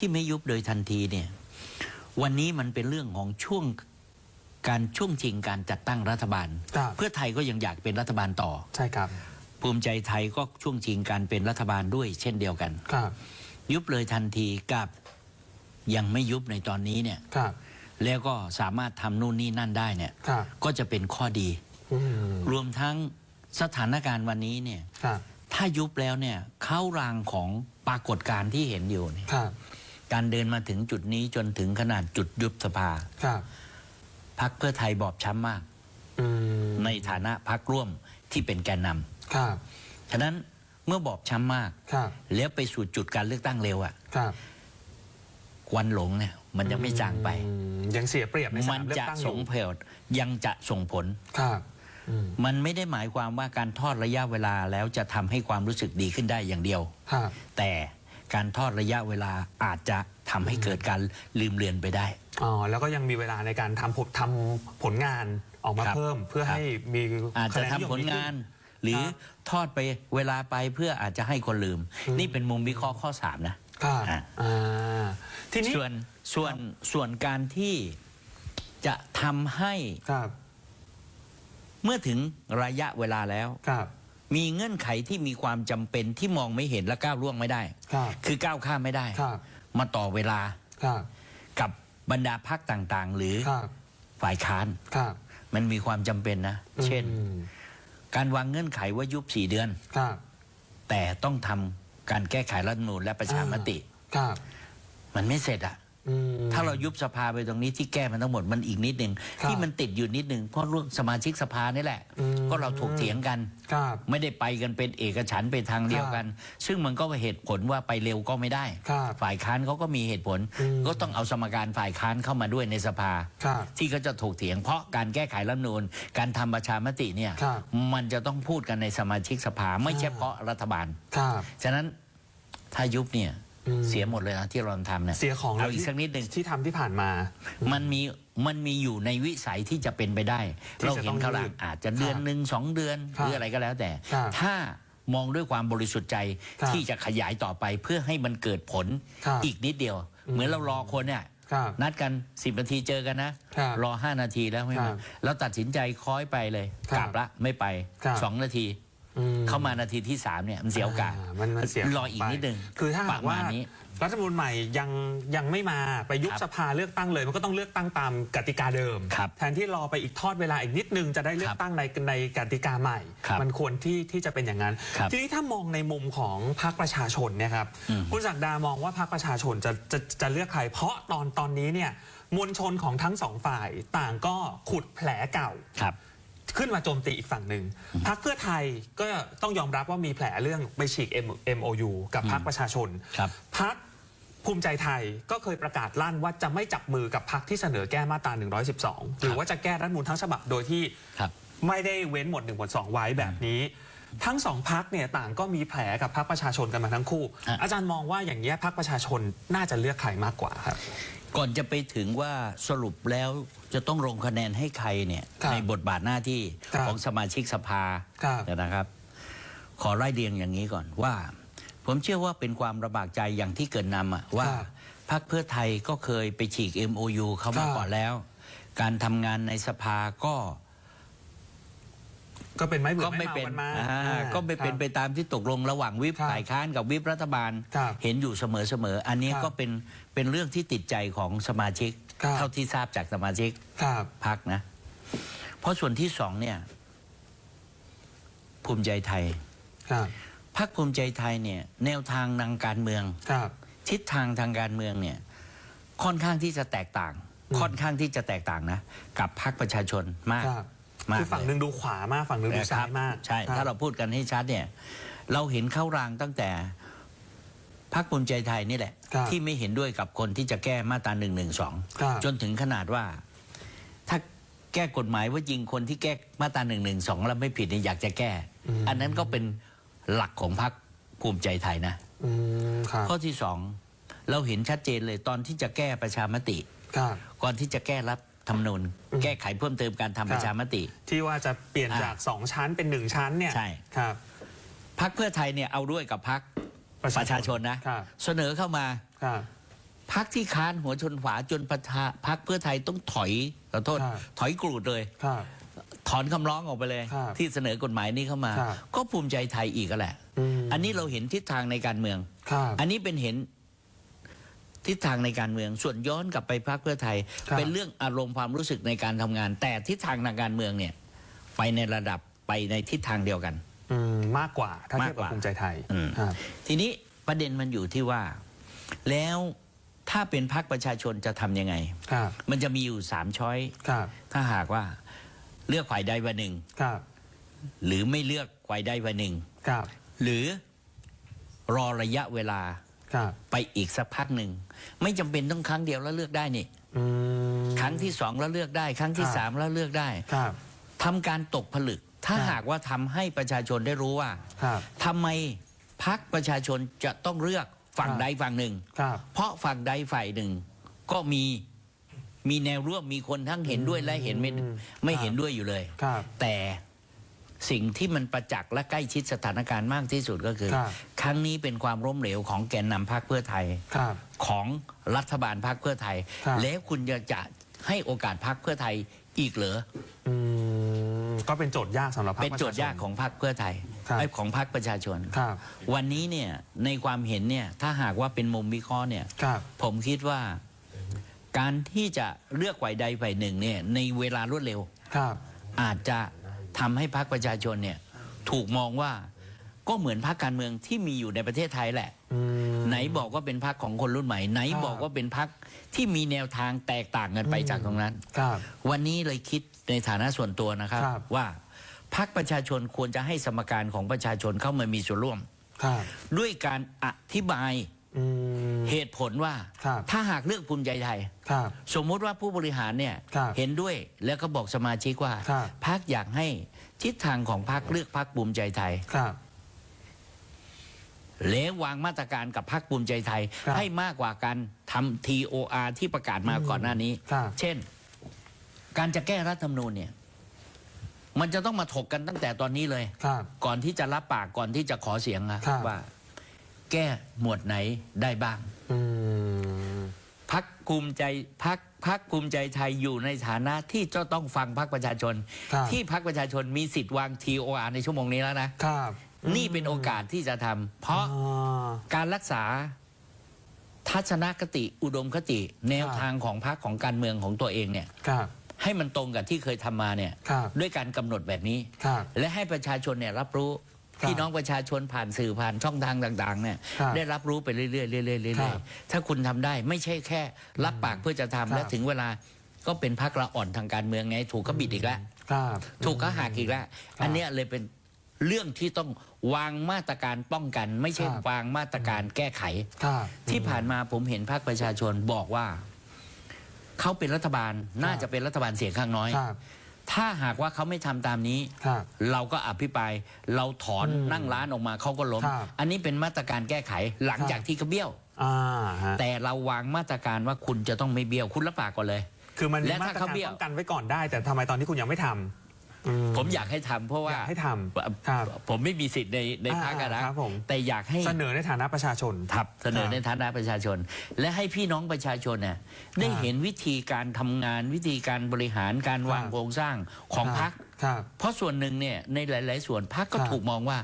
ที่ไม่ยุบโดยทันทีเนี่ยวันนี้มันเป็นเรื่องของช่วงการช่วงชิงการจัดตั้งรัฐบาล ครับ เพื่อไทยก็ยังอยากเป็นรัฐบาลต่อ ใช่ครับภูมิใจไทยก็ช่วงชิงการเป็นรัฐบาลด้วยเช่นเดียวกัน ครับยุบเลยทันทีกับยังไม่ยุบในตอนนี้เนี่ยครับแล้วก็สามารถทำนู่นนี่นั่นได้เนี่ยครับก็จะเป็นข้อดี อืมรวมทั้งสถานการณ์วันนี้เนี่ยครับถ้ายุบแล้วเนี่ยเข้ารางของปรากฏการณ์ที่เห็นอยู่เนี่ย ครับ การเดินมาถึงจุดนี้จนถึงขนาดจุดยุบสภาครับพักเพื่อไทยบอบช้ำมากอืมในฐานะพักร่วมที่เป็นแกนนำครับ ฉะนั้นเมื่อบอบช้ำมากครับแล้วไปสู่จุดการเลือกตั้งเร็วอะครับควันหลงเนี่ย มันยังไม่จางไปอืมยังเสียเปรียบในสมันนามเลือจะกตั้งอส่งยู่ผลยังจะส่งผลครับอืมมันไม่ได้หมายความว่าการทอดระยะเวลาแล้วจะทำให้ความรู้สึกดีขึ้นได้อย่างเดียวครับแต่ การทอดระยะเวลาอาจจะทำให้เกิดการลืมเลือนไปได้ อ๋อแล้วก็ยังมีเวลาในการทำผลทำผลงานออกมาครับเพิ่มเพื่อครับ ให้มีอาจจะคทำนนิยมผลงาน หรือครับทอดไปเวลาไปเพื่ออาจจะให้คนลืมอืมนี่เป็นมุมวิเคราะห์ข้อสามนะครับอ่าอ่าทีนี้ส่วนส่วนส่วนการที่จะทำให้ครับเมื่อถึงระยะเวลาแล้ว ครับ มีเงื่อนไขที่มีความจำเป็นที่มองไม่เห็นและก้าวล่วงไม่ได้ ครับคือก้าวข้ามไม่ได้ ครับมาต่อเวลาครับกับบรรดาพักต่างๆ หรือครับฝ่ายค้านครับมันมีความจำเป็นนะ เช่น อืมการวางเงื่อนไขว่ายุบสี่เดือน ครับแต่ต้องทำการแก้ไขรัฐธรรมนูญและประชามติ ครับมันไม่เสร็จอะ อืม ถ้าเรายุบสภาไปตรงนี้ที่แก้มันทั้งหมดมันอีกนิดหนึ่งครับ ที่มันติดอยู่นิดหนึ่งเพราะเรื่องสมาชิกสภานี่แหละอืมก็เราถกเถียงกัน ครับ ไม่ได้ไปกันเป็นเอกฉันท์ไปทางเดียวกัน ซึ่งมันก็เหตุผลว่าไปเร็วก็ไม่ได้ ครับฝ่ายค้านเขาก็มีเหตุผล อืม ก็ต้องเอาสมการฝ่ายค้านเข้ามาด้วยในสภา ครับ ที่เขาจะถกเถียงเพราะการแก้ไขรัฐธรรมนูญการทำประชามติเนี่ยครับมันจะต้องพูดกันในสมาชิกสภา ไม่ใช่อ่า เพราะรัฐบาล ครับ ฉะนั้นถ้ายุบเนี่ยอืม เสียหมดเลยนะที่เราทำเนี่ยเสียของเอาลยอีกที่สักนิดหนึ่งที่ทำที่ผ่านมา มันมีมันมีอยู่ในวิสัยที่จะเป็นไปได้ที่เราจะเห็ต้นองเขาหลัยืงดอาจจะเดือนครับหนึ่งสองเดือนครับหรืออะไรก็แล้วแต่ครับถ้ามองด้วยความบริสุทธิ์ใจครับที่จะขยายต่อไปเพื่อให้มันเกิดผลครับอีกนิดเดียวอืมเหมือนเรารอคนเนี่ยครับนัดกันสิบนาทีเจอกันนะครับรอห้านาทีแล้วไม่ครัมาบเราตัดสินใจคล้อยไปเลยครับกลับละไม่ไปครับสองนาทีอื เข้ามานาทีที่สามเนี่ยมันเสียโอกาสอ่มันมันเสียรออีกนิดนึงคือถ้าปหากระว่ามาณนี้รัฐธรรมนูญใหม่ยังยังไม่มาไปยุบครับสภาเลือกตั้งเลย มันก็ต้องเลือกตั้งตามกติกาเดิมครับแทนที่รอไปอีกทอดเวลาอีกนิดนึงจะได้เลือครักบตั้งในในกติกาใหม่ครับมันควรที่ที่จะเป็นอย่างนั้นครับทีนี้ถ้ามองในมุมของพรรคประชาชนเนี่ยครับอืมคุณศักดามองว่าพรรคประชาชนจะจะจะเลือกใครเพราะตอนตอนนี้เนี่ยมวลชนของทั้งสองฝ่ายต่างก็ขุดแผลเก่าครับ ขึ้นมาโจมตีอีกฝั่งหนึ่งพรรคเพื่อไทยก็ต้องยอมรับว่ามีแผลเรื่องไปฉีก M- MOU กับพรรคประชาชนครับพรรคภูมิใจไทยก็เคยประกาศลั่นว่าจะไม่จับมือกับพรรคที่เสนอแก้มาตรา 112 หรือว่าจะแก้รัฐธรรมนูลทั้งฉบับโดยที่ครับไม่ได้เว้นหมวด1หมวด2 ไว้แบบนี้ ทั้งสองพักเนี่ยต่างก็มีแผลกับพรรคประชาชนกันมาทั้งคู่ฮะอาจารย์มองว่าอย่างนี้ยพรรคประชาชนน่าจะเลือกใครมากกว่าครับ ก่อนจะไปถึงว่าสรุปแล้วจะต้องลงคะแนนให้ใครเนี่ยครับในบทบาทหน้าที่ครับของสมาชิกสภาครับ นะครับ ขอไล่เรียงอย่างนี้ก่อนว่า ผมเชื่อว่าเป็นความระบากใจอย่างที่เกิดนำอะว่าครับพรรคเพื่อไทยก็เคยไปฉีก MOU เข้ามาครับ ก่อนแล้ว การทำงานในสภาก็ ก็เป็นไม่เบื่ก็อไม่ไม่เมาเป็นกันมาอ่าอ่าก็ไม่เป็นครับ ไปตามที่ตกลงระหว่างวิปครับฝ่ายค้านกับวิปรัฐบาลครับเห็นอยู่เสมอๆอันนี้ครับก็เป็นเป็นเรื่องที่ติดใจของสมาชิก ครับ เท่าที่ทราบจากสมาชิกครับพักนะ เพราะส่วนที่สองเนี่ย ภูมิใจไทยครับพักภูมิใจไทยเนี่ย แนวทางทางการเมือง ครับ ทิศทางทางการเมืองเนี่ย ค่อนข้างที่จะแตกต่าง อืม ค่อนข้างที่จะแตกต่างนะ กับพักประชาชนมาก ครับ มากคือฝั่งหนึ่งดูขวามากฝั่งหนึ่งดูนะคซ้ารับยมาก ใช่คบถ้าเราพูดกันให้ชัดเนี่ย เราเห็นเข้ารางตั้งแต่พักภูมิใจไทยนี่แหละครับที่ไม่เห็นด้วยกับคนที่จะแก้มาตราหนึ่งหนึ่งสองครับจนถึงขนาดว่า ถ้าแก้กฎหมายว่าจริงคนที่แก้มาตราหนึ่งหนึ่งสองแล้วไม่ผิดเนี่ยอยากจะแก้อืมอันนั้นก็เป็นหลักของพรรคภูมิใจไทยนะอืมครับข้อที่สองเราเห็นชัดเจนเลยตอนที่จะแก้ประชามติครับก่อนที่จะแก้รัฐ ธรรมนูญอืมแก้ไขเพิ่มเติมการทำประชามติ ที่ว่าจะเปลี่ยนอ่า จากสองชั้นเป็นหนึ่งชั้นเนี่ยใช่ครับ พักเพื่อไทยเนี่ยเอาด้วยกับพักประชาชนนะครับ เสนอเข้ามาครับ พักที่ค้านหัวชนฝาจนประธาพักเพื่อไทยต้องถอยขอโทษ ครับ ถอยกรูดเลย ครับ ถอนคำร้องออกไปเลย ครับที่เสนอกฎหมายนี้เข้ามา ครับ ก็ภูมิใจไทยอีกก็แหละ มอันนี้เราเห็นทิศทางในการเมือง ครับ อันนี้เป็นเห็น ทิศทางในการเมือง ส่วนย้อนกลับไปพรรคเพื่อไทย ครับ เป็นเรื่องอารมณ์ความรู้สึกในการทำงาน แต่ทิศทางทางการเมืองเนี่ยไปในระดับไปในทิศทางเดียวกัน อืมมากกว่าถ้าเทียบมากกกับว่าภูมิใจไทยอืม ครับ ทีนี้ประเด็นมันอยู่ที่ว่า แล้วถ้าเป็นพรรคประชาชนจะทำยังไง ครับมันจะมีอยู่สามช้อย ครับถ้าหากว่าเลือกฝ่ายใดฝ่ายหนึ่ง ครับหรือไม่เลือกฝ่ายใดฝ่ายหนึ่ง ครับหรือรอระยะเวลาครับ ไปอีกสักพักหนึ่ง ไม่จำเป็นต้องครั้งเดียวแล้วเลือกได้นี่อืมครั้งที่สองแล้วเลือกได้ ครั้งที่ครับสามแล้วเลือกได้ครับทำการตกผลึก ถ้าครับหากว่าทำให้ประชาชนได้รู้ว่าครับทำไมพักประชาชนจะต้องเลือกฝั่งครับใดฝั่งหนึ่งครับเพราะฝั่งใดฝ่ายหนึ่ง ก็มีมีแนวร่วมมีคนทั้งเห็นด้วยและเห็นไม่อืมไม่ครับเห็นด้วยอยู่เลยครับแต่ สิ่งที่มันประจักษ์และใกล้ชิดสถานการณ์มากที่สุดก็คือ ครับ ครั้งนี้เป็นความล้มเหลวของแกนนำพรรคเพื่อไทย ครับ ของรัฐบาลพรรคเพื่อไทย ครับ แล้วคุณจะจะให้โอกาสพรรคเพื่อไทยอีกเหรอ อืมก็เป็นโจทย์ยากสำหรับพรรค เป็นโจทย์ยากของพรรคเพื่อไทยครับ ไอ้ของพรรคประชาชน ครับ วันนี้เนี่ยในความเห็นเนี่ยถ้าหากว่าเป็นมุมวิเคราะห์เนี่ยครับ ผมคิดว่าการที่จะเลือกฝ่ายใดฝ่ายหนึ่งเนี่ยในเวลารวดเร็ว ครับ อาจจะ ทำให้พรรคประชาชนเนี่ยถูกมองว่าก็เหมือนพรรคการเมืองที่มีอยู่ในประเทศไทยแหละอืมไหนบอกว่าเป็นพรรคของคนรุ่นใหม่ ไหนครับบอกว่าเป็นพรรคที่มีแนวทางแตกต่างกันไปอืมจากตรงนั้นครับวันนี้เลยคิดในฐานะส่วนตัวนะครับครับ ว่าพรรคประชาชนควรจะให้สมการของประชาชนเข้ามามีส่วนร่วมครับด้วยการอธิบาย อืม เหตุผลว่าครับ ถ้าหากเลือกภูมิใจไทย ครับ สมมุติว่าผู้บริหารเนี่ยครับเห็นด้วยแล้วก็บอกสมาชิกว่าครับพรรคอยากให้ทิศทางของพรรคเลือกพรรคภูมิใจไทย ครับ แล้ววางมาตรการกับพรรคภูมิใจไทย ครับให้มากกว่าการทำ TOR ที่ประกาศมาก่อนหน้านี้ ครับ เช่น การจะแก้รัฐธรรมนูญเนี่ย มันจะต้องมาถกกันตั้งแต่ตอนนี้เลย ครับ ก่อนที่จะรับปากก่อนที่จะขอเสียงนะครับ ว่า แก้หมวดไหนได้บ้างอืมพักภูมิใจพักพักภูมิใจไทยอยู่ในฐานะที่จะต้องฟังพักประชาชนครับที่พักประชาชนมีสิทธิ์วาง TOR ในชั่วโมงนี้แล้วนะครับนี่เป็นโอกาสที่จะทำเพราะอ๋อการรักษาทัศนคติอุดมคติ แนวครับทางของพรรคของการเมืองของตัวเองเนี่ยครับให้มันตรงกับที่เคยทำมาเนี่ยครับด้วยการกำหนดแบบนี้ครับและให้ประชาชนเนี่ยรับรู้ครับ พี่น้องประชาชนผ่านสื่อผ่านช่องทางต่างๆเนี่ยครับได้รับรู้ไปเรื่อยๆเรื่อยๆเรื่ครัอยบๆถ้าคุณทำได้ไม่ใช่แค่ รับปากเพื่อจะทำครับ และถึงเวลาก็เป็นพักละอ่อนทางการเมืองไง ถูกก็บิดอีกแล้ว ครับ ถูกก็หักอีกแล้วครับอันเนี้ยเลยเป็นเรื่องที่ต้องวางมาตรการป้องกัน ไม่ใช่ครับ วางมาตรการแก้ไข ครับที่ผ่านมาผมเห็นพรรคประชาชนบอกว่าเขาเป็นรัฐบาลน่าจะเป็นรัฐบาลเสียงข้างน้อย ครับ ถ้าหากว่าเขาไม่ทำตามนี้ ครับเราก็อภิปรายเราถอนอืมนั่งร้านออกมาเขาก็ล้ม ครับ อันนี้เป็นมาตรการแก้ไขหลังครับจากที่เขาเบี้ยว อ่าฮะแต่เราวางมาตรการว่าคุณจะต้องไม่เบี้ยวคุณรับปากก่อนเลย คือมันมีและมาถ้าตรเขาการเบี้ยว ป้องกันไว้ก่อนได้ แต่ทำไมตอนนี้คุณยังไม่ทำ อืผมอยากให้ทำเพราะว่าอยากให้ทำครับผมไม่มีสิทธิ์ในในพักอะนะครับผมแต่อยากให้เสนอในฐานะประชาชน ทับเสนอครับในฐานะประชาชน และให้พี่น้องประชาชนเนี่ยได้ครับเห็นวิธีการทำงานวิธีการบริหารการวางครับ โครงสร้างของพักครับ เพราะส่วนหนึ่งเนี่ยในหลาย ๆ ส่วนพักก็ครับ ถูกมองว่า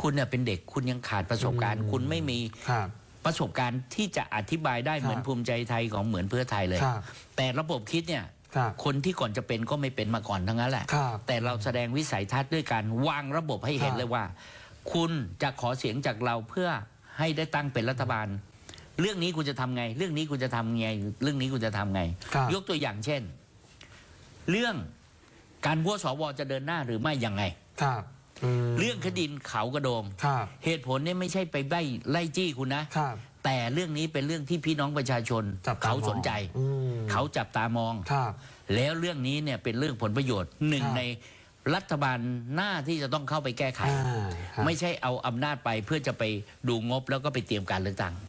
คุณเนี่ยเป็นเด็กคุณยังขาดประสบการณ์อืมคุณไม่มีครับ ประสบการณ์ที่จะอธิบายได้ครับเหมือนภูมิใจไทยของเหมือนเพื่อไทยเลย ครับ แต่ระบบคิดเนี่ย ครับคนที่ก่อนจะเป็นก็ไม่เป็นมาก่อนทั้งนั้นแหละ ครับแต่เราแสดงวิสัยทัศน์ด้วยการวางระบบให้เห็นครับเลยว่า คุณจะขอเสียงจากเราเพื่อให้ได้ตั้งเป็นรัฐบาล เรื่องนี้คุณจะทำไง เรื่องนี้คุณจะทำไง เรื่องนี้คุณจะทำไง ครับ ยกตัวอย่างเช่น เรื่องการวัวสวจะเดินหน้าหรือไม่ยังไง ครับอืมเรื่องคดีเขากระโดง ครับเหตุผลเนี่ยไม่ใช่ไปไล่ไล่จี้คุณนะ ครับ แต่เรื่องนี้เป็นเรื่องที่พี่น้องประชาชนจับตเขามองสนใจอืมเขาจับตามองครับแล้วเรื่องนี้เนี่ยเป็นเรื่องผลประโยชน์หนึ่งครับในรัฐบาลหน้าที่จะต้องเข้าไปแก้ไขอ่าครับไม่ใช่เอาอำนาจไปเพื่อจะไปดูงบแล้วก็ไปเตรียมการเลือกตั้ง